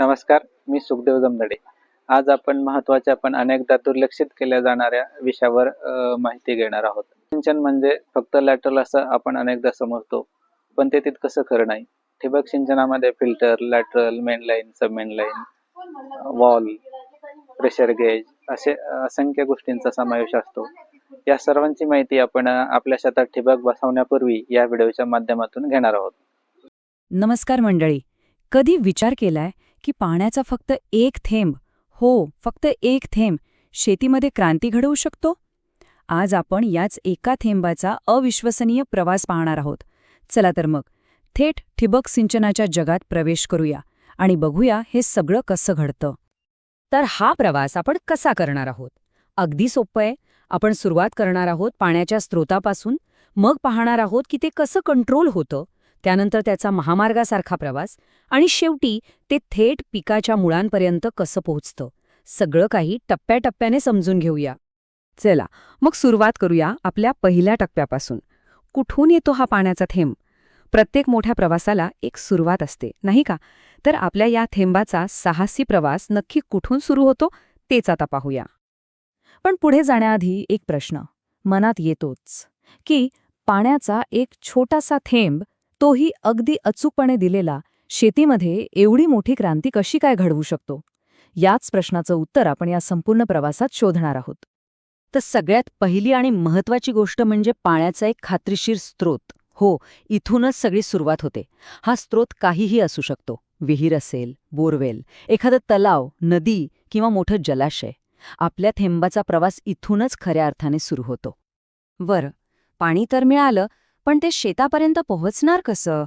नमस्कार मी सुखदेव जमदडे. आज आपण महत्त्वाच्या पण अनेकदा दुर्लक्षित केल्या जाणाऱ्या विषयावर माहिती घेणार आहोत. सिंचन म्हणजे फक्त लॅटरल असं आपण अनेकदा समजतो पण ते तितकंसं खरं नाही. ठिबक सिंचनामध्ये filter lateral main line sub main line valve pressure gauge असे असंख्य गोष्टींचा समावेश असतो. या सर्वांची माहिती आपण आपल्या शेतात ठिबक बसवण्यापूर्वी या व्हिडिओच्या माध्यमातून घेणार आहोत. नमस्कार मंडळी. कधी विचार केलाय की पाण्याचा फक्त एक थेंब हो फक्त एक थेंब शेतीमध्ये क्रांती घडवू शकतो? आज आपण याच एका थेंबाचा अविश्वसनीय प्रवास पाहणार आहोत. चला तर मग थेट ठिबक सिंचनाच्या जगात प्रवेश करूया आणि बघूया हे सगळं कसं घडतं. तर हा प्रवास आपण कसा करणार आहोत? अगदी सोपं आहे. आपण सुरुवात करणार आहोत पाण्याच्या स्रोतापासून. मग पाहणार आहोत की ते कसं कंट्रोल होतं. त्यानंतर त्याचा महामार्गासारखा प्रवास आणि शेवटी ते थेट पिकाच्या मुळांपर्यंत कसं पोहोचतं? सगळं काही टप्प्याटप्प्याने समजून घेऊया. चला मग सुरुवात करूया आपल्या पहिल्या टप्प्यापासून. कुठून येतो हा पाण्याचा थेंब? प्रत्येक मोठ्या प्रवासाला एक सुरुवात असते नाही का? तर आपल्या या थेंबाचा साहसी प्रवास नक्की कुठून सुरू होतो तेच आता पाहूया. पण पुढे जाण्याआधी एक प्रश्न. मनात येतोच की पाण्याचा एक छोटासा थेंब तोही अगदी अचूकपणे दिलेला शेतीमध्ये एवढी मोठी क्रांती कशी काय घडवू शकतो? याच प्रश्नाचं उत्तर आपण या संपूर्ण प्रवासात शोधणार आहोत. तर सगळ्यात पहिली आणि महत्वाची गोष्ट म्हणजे पाण्याचा एक खात्रीशीर स्रोत. हो इथूनच सगळी सुरुवात होते. हा स्रोत काहीही असू शकतो. विहीर असेल बोरवेल एखादं तलाव नदी किंवा मोठं जलाशय. आपल्या थेंबाचा प्रवास इथूनच खऱ्या अर्थाने सुरू होतो. वर पाणी तर मिळालं पण ते शेतापर्यंत पोहोचणार कसं?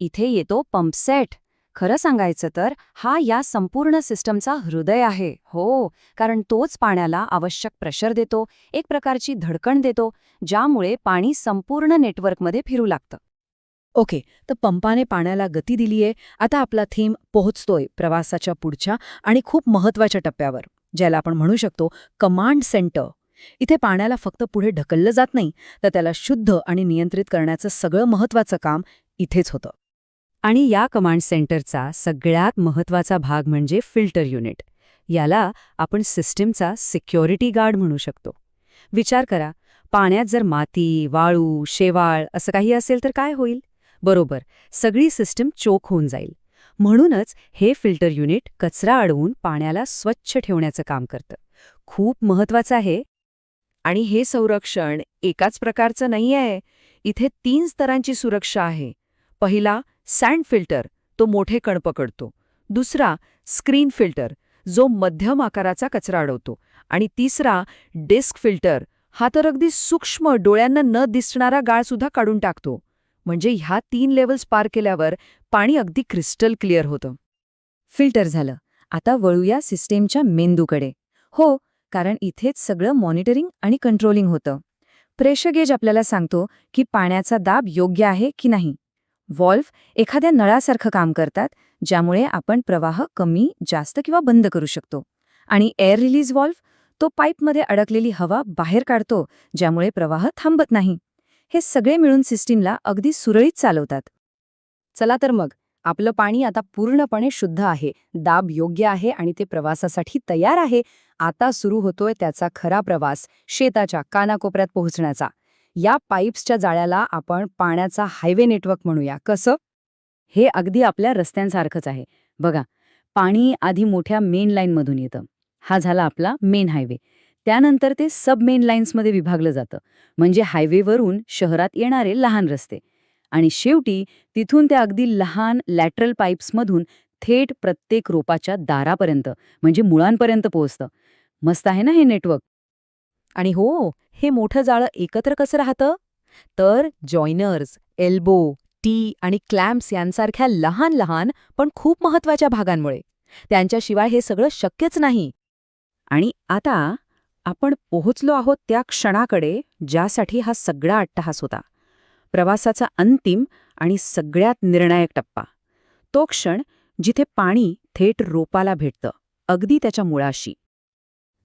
इथे येतो पंपसेट खरं सांगायचं तर हा या संपूर्ण सिस्टमचा हृदय आहे. हो कारण तोच पाण्याला आवश्यक प्रेशर देतो एक प्रकारची धडकण देतो ज्यामुळे पाणी संपूर्ण नेटवर्कमध्ये फिरू लागतं. ओके तर पंपाने पाण्याला गती दिलीये आता आपला थीम पोहोचतोय प्रवासाच्या पुढच्या आणि खूप महत्त्वाच्या टप्प्यावर ज्याला आपण म्हणू शकतो कमांड सेंटर. इथे पाण्याला फक्त पुढे ढकललं जात नाही तर त्याला शुद्ध आणि नियंत्रित करण्याचं सगळं महत्वाचं काम इथेच होतं. आणि या कमांड सेंटरचा सगळ्यात महत्त्वाचा भाग म्हणजे फिल्टर युनिट. याला आपण सिस्टीमचा सिक्युरिटी गार्ड म्हणू शकतो. विचार करा पाण्यात जर माती वाळू शेवाळ असं काही असेल तर काय होईल? बरोबर सगळी सिस्टीम चोख होऊन जाईल. म्हणूनच हे फिल्टर युनिट कचरा अडवून पाण्याला स्वच्छ ठेवण्याचं काम करतं. खूप महत्वाचं आहे आणि हे संरक्षण एकाच प्रकारचं नाही आहे इथे तीन स्तरांची सुरक्षा आहे. पहिला सँड फिल्टर तो मोठे कण पकडतो. दुसरा स्क्रीन फिल्टर जो मध्यम आकाराचा कचरा अडवतो. आणि तिसरा डिस्क फिल्टर हा तर अगदी सूक्ष्म डोळ्यांना न दिसणारा गाळसुद्धा काढून टाकतो. म्हणजे ह्या तीन लेवल्स पार केल्यावर पाणी अगदी क्रिस्टल क्लिअर होतं. फिल्टर झालं. आता वळूया सिस्टीमच्या मेंदूकडे. हो कारण इथेच सगळं मॉनिटरिंग आणि कंट्रोलिंग होतं. प्रेशर गेज आपल्याला सांगतो की पाण्याचा दाब योग्य आहे की नाही. वॉल्फ एखाद्या नळासारखं काम करतात ज्यामुळे आपण प्रवाह कमी जास्त किंवा बंद करू शकतो. आणि एअर रिलीज वॉल्फ तो पाईपमध्ये अडकलेली हवा बाहेर काढतो ज्यामुळे प्रवाह थांबत नाही. हे सगळे मिळून सिस्टीमला अगदी सुरळीत चालवतात. चला तर मग आपलं पाणी आता पूर्णपणे शुद्ध आहे. दाब योग्य आहे आणि ते प्रवासासाठी तयार आहे. आता सुरू होतोय त्याचा खरा प्रवास शेताच्या कानाकोपऱ्यात पोहोचण्याचा. या पाईप्सच्या जाळ्याला आपण पाण्याचा हायवे नेटवर्क म्हणूया. कसं? हे अगदी आपल्या रस्त्यांसारखंच आहे. बघा पाणी आधी मोठ्या मेन लाईनमधून येतं. हा झाला आपला मेन हायवे. त्यानंतर ते सब मेन लाईन्समध्ये विभागलं जातं. म्हणजे हायवेवरून शहरात येणारे लहान रस्ते. आणि शेवटी तिथून त्या अगदी लहान लॅटरल पाईप्समधून थेट प्रत्येक रोपाच्या दारापर्यंत म्हणजे मुळांपर्यंत पोहोचतं. मस्त आहे ना हे नेटवर्क आणि हो हे मोठं जाळं एकत्र कसं राहतं? तर जॉयनर्स एल्बो टी आणि क्लॅम्प्स यांसारख्या लहान लहान पण खूप महत्त्वाच्या भागांमुळे. त्यांच्याशिवाय हे सगळं शक्यच नाही. आणि आता आपण पोहोचलो आहोत त्या क्षणाकडे ज्यासाठी हा सगळा अट्टहास होता. प्रवासाचा अंतिम आणि सगळ्यात निर्णायक टप्पा. तो क्षण जिथे पाणी थेट रोपाला भेटतं अगदी त्याच्या मुळाशी.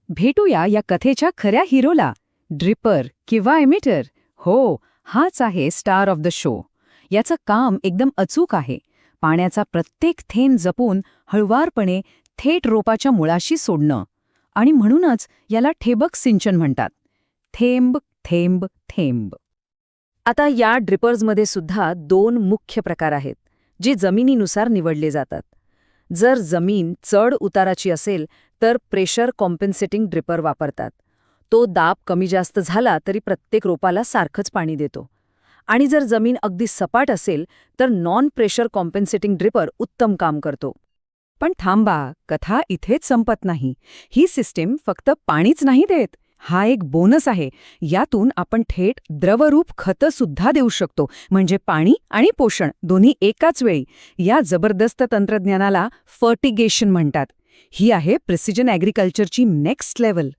भेटूया या कथेच्या खऱ्या हिरोला ड्रिपर किंवा एमिटर हो हाच आहे स्टार ऑफ द शो. याचं काम एकदम अचूक आहे. पाण्याचा प्रत्येक थेंब जपून हळुवारपणे थेट रोपाच्या मुळाशी सोडणं. आणि म्हणूनच याला ठेबक सिंचन म्हणतात. थेंब थेंब थेंब. आता या ड्रिपर्समध्ये सुद्धा दोन मुख्य प्रकार आहेत जे जमिनीनुसार निवडले जातात. जर जमीन चढ उताराची असेल तर प्रेशर कॉम्पेन्सेटिंग ड्रिपर वापरतात. तो दाब कमी जास्त झाला तरी प्रत्येक रोपाला सारखंच पाणी देतो. आणि जर जमीन अगदी सपाट असेल तर नॉन प्रेशर कॉम्पेन्सेटिंग ड्रिपर उत्तम काम करतो. पण थांबा कथा इथेच संपत नाही. ही सिस्टीम फक्त पाणीच नाही देत. हा एक बोनस आहे. यातून आपण थेट द्रवरूप खतं सुद्धा देऊ शकतो. म्हणजे पाणी आणि पोषण दोन्ही एकाच वेळी. या जबरदस्त तंत्रज्ञानाला फर्टिगेशन म्हणतात. ही आहे प्रिसिजन ॲग्रिकल्चरची नेक्स्ट लेवल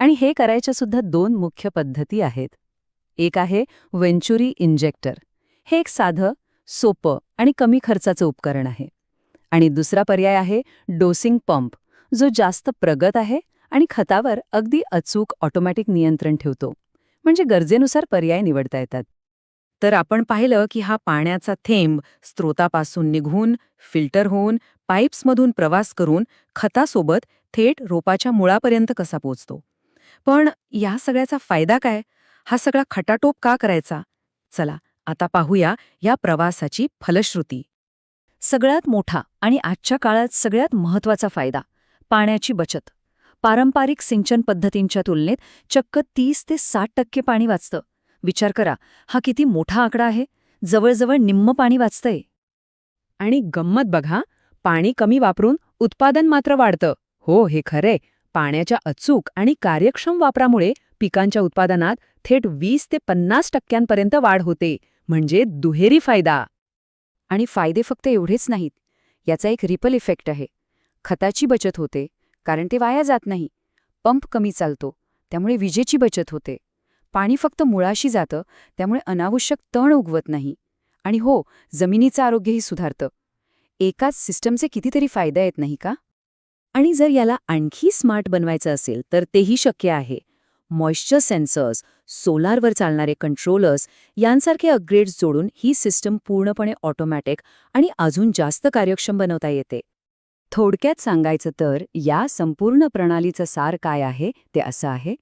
आणि हे करायच्या सुद्धा दोन मुख्य पद्धती आहेत. एक आहे वेंचुरी इंजेक्टर हे एक साधं सोपं आणि कमी खर्चाचं उपकरण आहे. आणि दुसरा पर्याय आहे डोसिंग पंप जो जास्त प्रगत आहे आणि खतावर अगदी अचूक ऑटोमॅटिक नियंत्रण ठेवतो. म्हणजे गरजेनुसार पर्याय निवडता येतात. तर आपण पाहिलं की हा पाण्याचा थेंब स्त्रोतापासून निघून फिल्टर होऊन पाईप्समधून प्रवास करून खतासोबत थेट रोपाच्या मुळापर्यंत कसा पोचतो पण या सगळ्याचा फायदा काय? हा सगळा खटाटोप का करायचा? चला आता पाहूया या प्रवासाची फलश्रुती. सगळ्यात मोठा आणि आजच्या काळात सगळ्यात महत्त्वाचा फायदा पाण्याची बचत. पारंपरिक सिंचन पद्धतींच्या तुलनेत चक्क तीस ते साठ टक्के पाणी वाचतं. विचार करा हा किती मोठा आकडा आहे? जवळजवळ निम्म पाणी वाचतंय. आणि गंमत बघा पाणी कमी वापरून उत्पादन मात्र वाढतं. हो हे खरे पाण्याच्या अचूक आणि कार्यक्षम वापरामुळे पिकांच्या उत्पादनात थेट वीस ते पन्नास टक्क्यांपर्यंत वाढ होते. म्हणजे दुहेरी फायदा. आणि फायदे फक्त एवढेच नाहीत. याचा एक रिपल इफेक्ट आहे. खताची बचत होते. कारण ते वाया जात नाही. पंप कमी चालतो त्यामुळे विजेची बचत होते. पाणी फक्त मुळाशी जातं त्यामुळे अनावश्यक तण उगवत नाही. आणि हो जमिनीचं आरोग्यही सुधारतं. एकाच सिस्टमचे कितीतरी फायदे आहेत नाही का? आणि जर याला आणखी स्मार्ट बनवायचं असेल तर तेही शक्य आहे. मॉइश्चर सेन्सर्स सोलारवर चालणारे कंट्रोलर्स यांसारखे अपग्रेड्स जोडून ही सिस्टम पूर्णपणे ऑटोमॅटिक आणि अजून जास्त कार्यक्षम बनवता येते. थोडक्यात सांगायचं तर या संपूर्ण प्रणालीचं सार काय आहे ते असं आहे.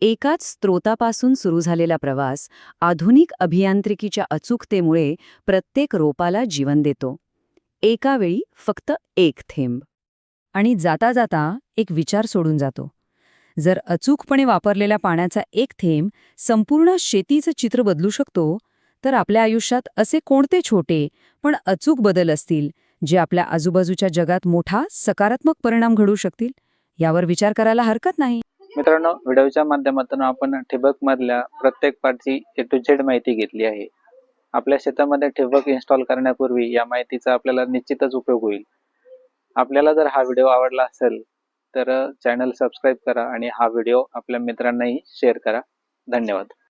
एकाच स्त्रोतापासून सुरू झालेला प्रवास आधुनिक अभियांत्रिकीच्या अचूकतेमुळे प्रत्येक रोपाला जीवन देतो. एका वेळी फक्त एक थेंब. आणि जाता जाता एक विचार सोडून जातो. जर अचूकपणे वापरलेल्या पाण्याचा एक थेंब संपूर्ण शेतीचं चित्र बदलू शकतो तर आपल्या आयुष्यात असे कोणते छोटे पण अचूक बदल असतील जे आपल्या आजूबाजूच्या जगात मोठा सकारात्मक परिणाम घडू शकतील यावर विचार करायला हरकत नाही. मित्रांनो व्हिडिओच्या माध्यमातून आपण ठिबक मधल्या प्रत्येक पार्टची ए टू झेड माहिती घेतली आहे. आपल्या शेतामध्ये ठिबक इन्स्टॉल करण्यापूर्वी या माहितीचा आपल्याला निश्चितच उपयोग होईल. आपल्याला जर हा व्हिडिओ आवडला असेल तर चॅनल सबस्क्राईब करा आणि हा व्हिडिओ आपल्या मित्रांनाही शेअर करा. धन्यवाद.